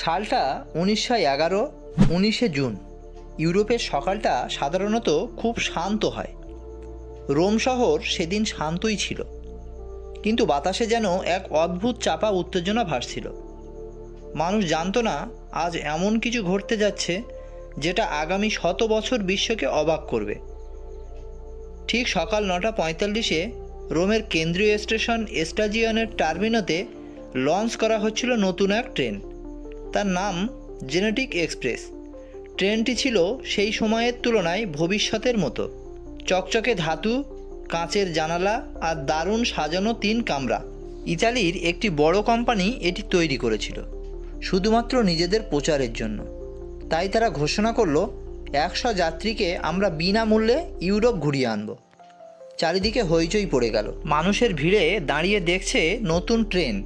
সালটা উনিশশো এগারো, উনিশে জুন। ইউরোপের সকালটা সাধারণত খুব শান্ত হয়। রোম শহর সেদিন শান্তই ছিল। কিন্তু বাতাসে যেন এক অদ্ভুত চাপা উত্তেজনা ভাসছিল। মানুষ জানতো না আজ এমন কিছু ঘটতে যাচ্ছে যেটা আগামী শত বছর বিশ্বকে অবাক করবে। ঠিক সকাল নটা পঁয়তাল্লিশে রোমের কেন্দ্রীয় স্টেশন এস্টাজিয়নের টার্মিনোতে লঞ্চ করা হচ্ছিল নতুন এক ট্রেন। তার নাম জেনেটিক এক্সপ্রেস। ট্রেনটি ছিল সেই সময়ের তুলনায় ভবিষ্যতের মতো। চকচকে ধাতু, কাঁচের জানালা আর দারুণ সাজানো তিন কামরা। ইতালির একটি বড় কোম্পানি এটি তৈরি করেছিল, শুধুমাত্র নিজেদের প্রচারের জন্য। তাই তারা ঘোষণা করল, একশো যাত্রীকে আমরা বিনামূল্যে ইউরোপ ঘুরিয়ে আনব। চারিদিকে হইচই পড়ে গেল। মানুষের ভিড়ে দাঁড়িয়ে দেখছে নতুন ট্রেন।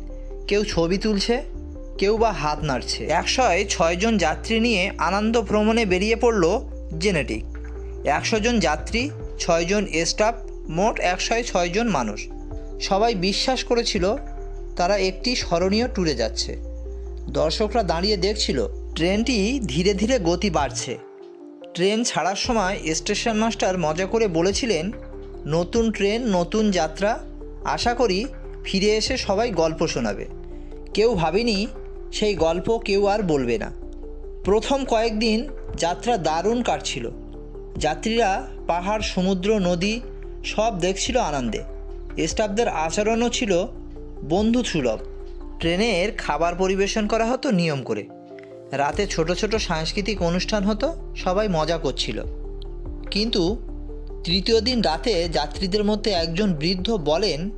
কেউ ছবি তুলছে কেউ বা হাত নাড়ছে। একশোয় ছয়জন যাত্রী নিয়ে আনন্দ ভ্রমণে বেরিয়ে পড়ল জেনেটিক। একশো জন যাত্রী ছয়জন স্টাফ, মোট একশোয় ছয়জন মানুষ। সবাই বিশ্বাস করেছিল তারা একটি স্মরণীয় ট্যুরে যাচ্ছে। দর্শকরা দাঁড়িয়ে দেখছিল, ট্রেনটি ধীরে ধীরে গতি বাড়ছে। ট্রেন ছাড়ার সময় স্টেশন মাস্টার মজা করে বলেছিলেন, নতুন ট্রেন, নতুন যাত্রা, আশা করি ফিরে এসে সবাই গল্প শোনাবে। কেউ ভাবেনি সেই গল্প কেউ আর বলবে না। প্রথম কয়েকদিন যাত্রা দারুণ কাটছিল। যাত্রীরা পাহাড়, সমুদ্র, নদী সব দেখছিল আনন্দে। স্টাফদের আচরণও ছিল বন্ধু সুলভ ট্রেনের খাবার পরিবেশন করা হতো নিয়ম করে। রাতে ছোট ছোট সাংস্কৃতিক অনুষ্ঠান হতো, সবাই মজা করছিল। কিন্তু তৃতীয় দিন রাতে যাত্রীদের মধ্যে একজন বৃদ্ধ বলেন,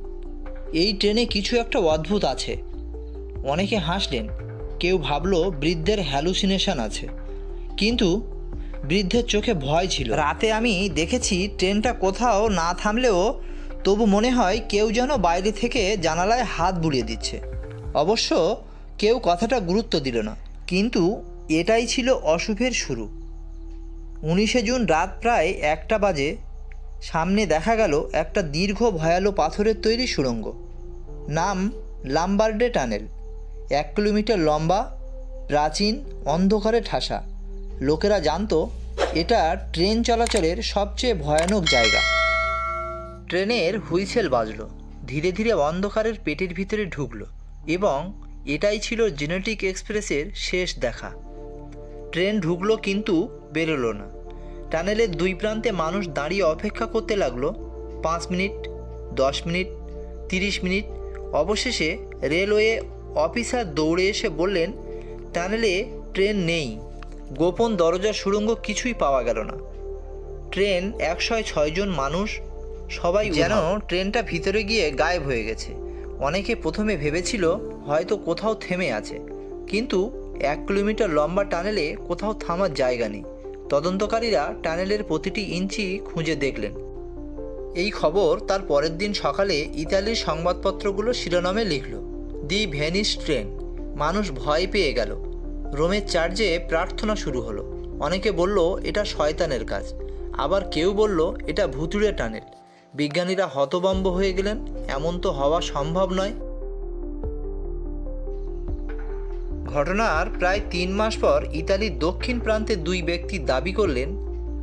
এই ট্রেনে কিছু একটা অদ্ভুত আছে। অনেকে হাসলেন কেউ ভাবলো বৃদ্ধের হ্যালুসিনেশন আছে। কিন্তু বৃদ্ধের চোখে ভয় ছিল। রাতে আমি দেখেছি ট্রেনটা কোথাও না থামলেও তবু মনে হয় কেউ যেন বাইরে থেকে জানালায় হাত বুলিয়ে দিচ্ছে। অবশ্য কেউ কথাটা গুরুত্ব দিল না, কিন্তু এটাই ছিল অশুভের শুরু। উনিশে জুন রাত প্রায় একটা বাজে, সামনে দেখা গেল একটা দীর্ঘ ভয়ালো পাথরের তৈরি সুড়ঙ্গ। নাম লাম্বার্ডে টানেল। এক কিলোমিটার লম্বা, প্রাচীন, অন্ধকারে ঠাসা। লোকেরা জানতো, এটা ট্রেন চলাচলের সবচেয়ে ভয়ানক জায়গা। ট্রেনের হুইসেল বাজলো, ধীরে ধীরে অন্ধকারের পেটের ভিতরে ঢুকলো এবং এটাই ছিল জেনেটিক এক্সপ্রেসের শেষ দেখা। ট্রেন ঢুকলো কিন্তু বেরোলো না। টানেলের দুই প্রান্তে মানুষ দাঁড়িয়ে অপেক্ষা করতে লাগল, পাঁচ মিনিট, দশ মিনিট, তিরিশ মিনিট, অবশেষে রেলওয়ে অফিসার দৌড়ে এসে বললেন টানেলে ট্রেন নেই। গোপন দরজার সুড়ঙ্গ কিছুই পাওয়া গেল না। ট্রেন একশয় ছয়জন মানুষ সবাই যেন ট্রেনটা ভিতরে গিয়ে গায়েব হয়ে গেছে। অনেকে প্রথমে ভেবেছিল হয়তো কোথাও থেমে আছে। কিন্তু এক কিলোমিটার লম্বা টানেলে কোথাও থামার জায়গা নেই। তদন্তকারীরা টানেলের প্রতিটি ইঞ্চি খুঁজে দেখলেন। এই খবর তার পরের দিন সকালে ইতালির সংবাদপত্রগুলো শিরোনামে লিখল। The Venice train. মানুষ ভয় পেয়ে গেল। রোমের চার্চে প্রার্থনা শুরু হলো। অনেকে বলল, এটা শয়তানের কাজ। আবার কেউ বলল, এটা ভুতুড়ে টানেল বিজ্ঞানীরা হতবম্ব হয়ে গেলেন। এমন তো হওয়া সম্ভব নয়। ঘটনার প্রায় তিন মাস পর ইতালির দক্ষিণ প্রান্তে দুই ব্যক্তি দাবি করলেন,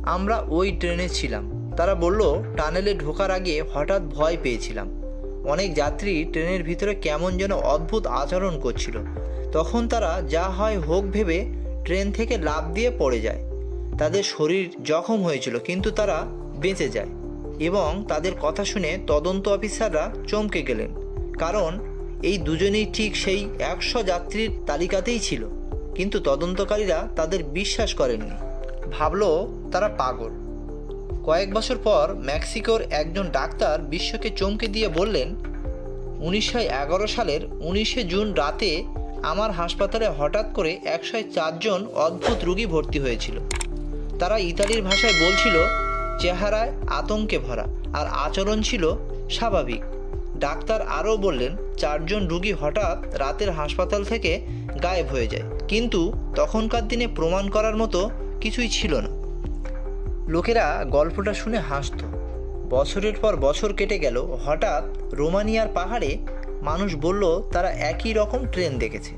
আমরা ওই ট্রেনে ছিলাম। তারা বলল, টানেলে ঢোকার আগে হঠাৎ ভয় পেয়েছিলাম। অনেক যাত্রী ট্রেনের ভিতরে কেমন যেন অদ্ভুত আচরণ করছিল। তখন তারা যা হয় হোক ভেবে ট্রেন থেকে লাফ দিয়ে পড়ে যায়। তাদের শরীর জখম হয়েছিল, কিন্তু তারা বেঁচে যায় এবং তাদের কথা শুনে তদন্ত অফিসাররা চমকে গেলেন। কারণ এই দুজনেই ঠিক সেই একশো যাত্রীর তালিকাতেই ছিল, কিন্তু তদন্তকারীরা তাদের বিশ্বাস করেননি। ভাবলো তারা পাগল। কয়েক বছর পর মেক্সিকোর একজন ডাক্তার বিশ্বকে চমকে দিয়ে বললেন, উনিশশো এগারো সালের উনিশে জুন রাতে আমার হাসপাতালে হঠাৎ করে একশো চারজন অদ্ভুত রুগী ভর্তি হয়েছিল। তারা ইতালির ভাষায় বলছিল, চেহারায় আতঙ্কে ভরা, আর আচরণ ছিল স্বাভাবিক। ডাক্তার আরও বললেন চারজন রুগী হঠাৎ রাতের হাসপাতাল থেকে গায়েব হয়ে যায়। কিন্তু তখনকার দিনে প্রমাণ করার মতো কিছুই ছিল না। লোকেরা গল্পটা শুনে হাসত। বছরের পর বছর কেটে গেল, হঠাৎ রোমানিয়ার পাহাড়ে মানুষ বলল, তারা একই রকম ট্রেন দেখেছে।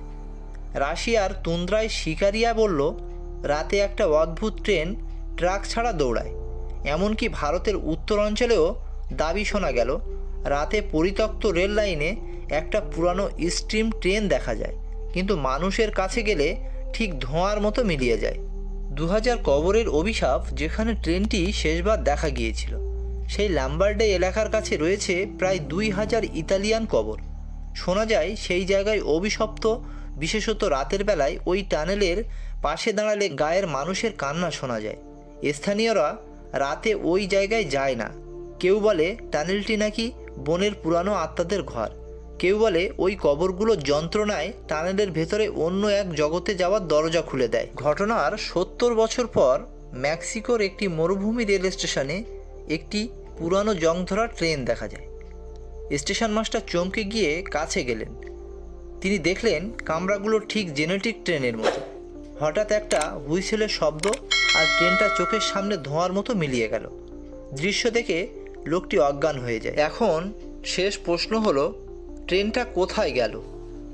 রাশিয়ার তুন্দ্রায় শিকারিয়া বলল, রাতে একটা অদ্ভুত ট্রেন ট্রাক ছাড়া দৌড়ায়। এমনকি ভারতের উত্তরাঞ্চলেও দাবি শোনা গেল, রাতে পরিত্যক্ত রেল লাইনে একটা পুরানো স্ট্রিম ট্রেন দেখা যায়, কিন্তু মানুষের কাছে গেলে ঠিক ধোঁয়ার মতো মিলিয়ে যায়। দু হাজার কবরের অভিশাপ যেখানে ট্রেনটি শেষবার দেখা গিয়েছিল। সেই ল্যাম্বার্ডে এলাকার কাছে রয়েছে প্রায় দুই হাজার ইতালিয়ান কবর। শোনা যায়, সেই জায়গায় অভিশপ্ত, বিশেষত রাতের বেলায় ওই টানেলের পাশে দাঁড়ালে গায়ের মানুষের কান্না শোনা যায়। স্থানীয়রা রাতে ওই জায়গায় যায় না। কেউ বলে, টানেলটি নাকি বনের পুরানো আত্মাদের ঘর। কেউ বলে ওই কবরগুলো যন্ত্রণায় টানেলের ভেতরে অন্য এক জগতে যাওয়ার দরজা খুলে দেয়। ঘটনার সত্তর বছর পর মেক্সিকোর একটি মরুভূমি রেল স্টেশনে একটি পুরানো জংধরা ট্রেন দেখা যায়। স্টেশন মাস্টার চমকে গিয়ে কাছে গেলেন। তিনি দেখলেন কামরাগুলো ঠিক জেনেটিক ট্রেনের মতো। হঠাৎ একটা হুইসেলের শব্দ আর ট্রেনটা চোখের সামনে ধোঁয়ার মতো মিলিয়ে গেল। দৃশ্য দেখে লোকটি অজ্ঞান হয়ে যায়। এখন শেষ প্রশ্ন হলো ট্রেনটা কোথায় গেল?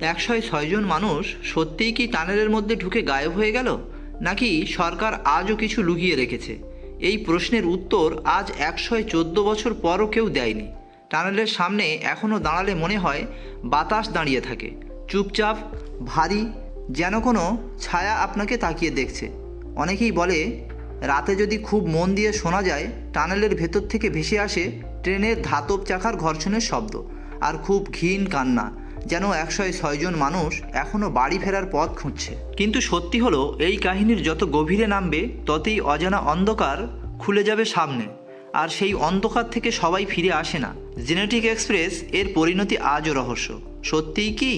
একশো ছয়জন মানুষ সত্যিই কি টানেলের মধ্যে ঢুকে গায়েব হয়ে গেল? নাকি সরকার আজও কিছু লুকিয়ে রেখেছে? এই প্রশ্নের উত্তর আজ একশো চোদ্দ বছর পরও কেউ দেয়নি। টানেলের সামনে এখনও দাঁড়ালে মনে হয় বাতাস দাঁড়িয়ে থাকে। চুপচাপ, ভারী, যেন কোনো ছায়া আপনাকে তাকিয়ে দেখছে। অনেকেই বলে, রাতে যদি খুব মন দিয়ে শোনা যায়, টানেলের ভেতর থেকে ভেসে আসে ট্রেনের ধাতব চাকার ঘর্ষণের শব্দ। আর খুব ঘিন কান্না, যেন একশো ছয়জন মানুষ এখনও বাড়ি ফেরার পথ খুঁজছে। কিন্তু সত্যি হলো, এই কাহিনীর যত গভীরে নামবে, ততই অজানা অন্ধকার খুলে যাবে সামনে। আর সেই অন্ধকার থেকে সবাই ফিরে আসে না। জেনেটিক এক্সপ্রেস এর পরিণতি আজও রহস্য। সত্যিই কি?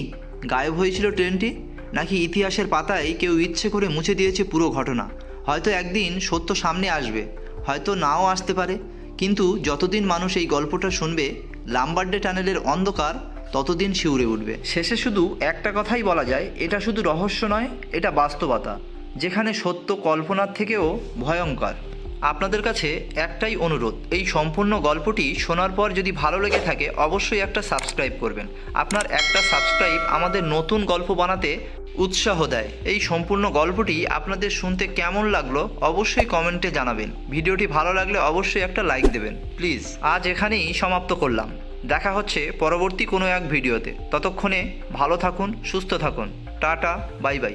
গায়েব হয়েছিল ট্রেনটি? নাকি ইতিহাসের পাতায় কেউ ইচ্ছে করে মুছে দিয়েছে পুরো ঘটনা? হয়তো একদিন সত্য সামনে আসবে, হয়তো নাও আসতে পারে। কিন্তু যতদিন মানুষ এই গল্পটা শুনবে লাম্বার্ডে টানেলের অন্ধকার ততদিন শিউরে উঠবে। শেষে শুধু একটা কথাই বলা যায়, এটা শুধু রহস্য নয়, এটা বাস্তবতা, যেখানে সত্য কল্পনার থেকেও ভয়ঙ্কর। আপনাদের কাছে একটাই অনুরোধ, এই সম্পূর্ণ গল্পটি শোনার পর যদি ভালো লেগে থাকে, অবশ্যই একটা সাবস্ক্রাইব করবেন। আপনার একটা সাবস্ক্রাইব আমাদের নতুন গল্প বানাতে উৎসাহ দেয়। এই সম্পূর্ণ গল্পটি আপনাদের শুনতে কেমন লাগল, অবশ্যই কমেন্টে জানাবেন। ভিডিওটি ভালো লাগলে অবশ্যই একটা লাইক দেবেন, প্লিজ। আজ এখানেই সমাপ্ত করলাম। দেখা হচ্ছে পরবর্তী কোনো এক ভিডিওতে। ততক্ষণে ভালো থাকুন, সুস্থ থাকুন। Tata, bye bye.